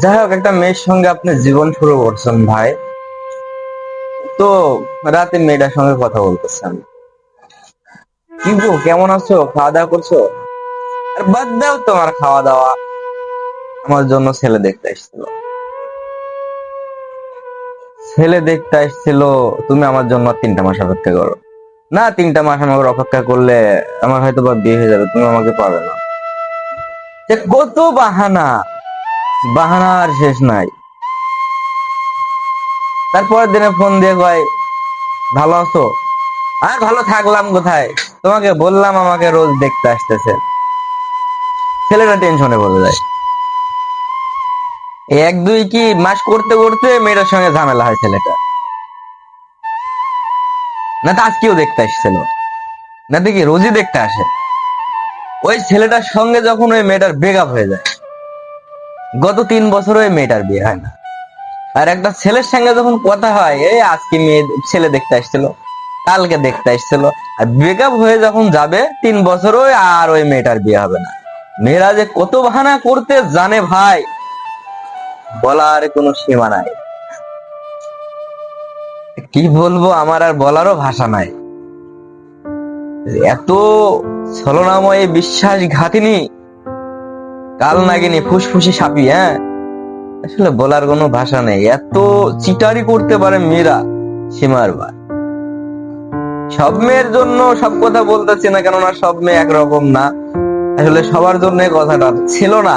যাই হোক, একটা মেয়ের সঙ্গে আপনি জীবন শুরু করছেন ভাই। তো রাতে মেয়েটার সঙ্গে কথা বলতেছেন। কি গো, কেমন আছো? খাওয়া দাওয়া করছ? আর বাদ দাও তোমার খাওয়া দাওয়া। আমার জন্য ছেলে দেখতে এসেছিল ছেলে দেখতে এসেছিল তুমি আমার জন্য তিনটা মাস অপেক্ষা করো। না, তিনটা মাস আমাকে অপেক্ষা করলে আমার হয়তো বা বিয়ে হয়ে যাবে, তুমি আমাকে পাবে না। কত বাহানা! বাহানার শেষ নাই। তারপরের দিনে ফোন দিয়ে কয়, ভালো আছো? আর ভালো থাকলাম কোথায়? তোমাকে বললাম আমাকে রোজ দেখতে আসতেছে। ছেলেটা টেনশনে পড়ে যায় এক, দুই কি মাস করতে করতে মেয়েটার সঙ্গে ঝামেলা হয় ছেলেটা না তো আজকেও দেখতে আসছিল। না দেখি রোজই দেখতে আসে? ওই ছেলেটার সঙ্গে যখন ওই মেয়েটার ব্রেকআপ হয়ে যায় গত তিন বছর ওই মেয়েটার বিয়ে হয় না। আর একটা ছেলের সঙ্গে যখন কথা হয়, এই আজকে মেয়ে ছেলে দেখতে আসছিল, কালকে দেখতে আসছিল, আর ব্রেকআপ হয়ে যখন যাবে, তিন বছর ওই আর ওই মেয়েটার বিয়ে হবে না। মেয়েরা যে কত বাহানা করতে জানে ভাই, বলার কোনো সীমা নাই। কি বলব, আমার আর বলারও ভাষা নাই। এত ছলনাময় বিশ্বাসঘাতিনী কাল নাগিনি ফুসফুসি সাপি হ্যাঁ? আসলে বলার কোনো ভাষা নেই। এত চিটারি করতে পারে মেয়েরা সীমার ভাই সব মেয়ের জন্য সব কথা বলতেছি না কেননা সব মেয়ে একরকম না। আসলে সবার জন্য কথাটা ছিল না।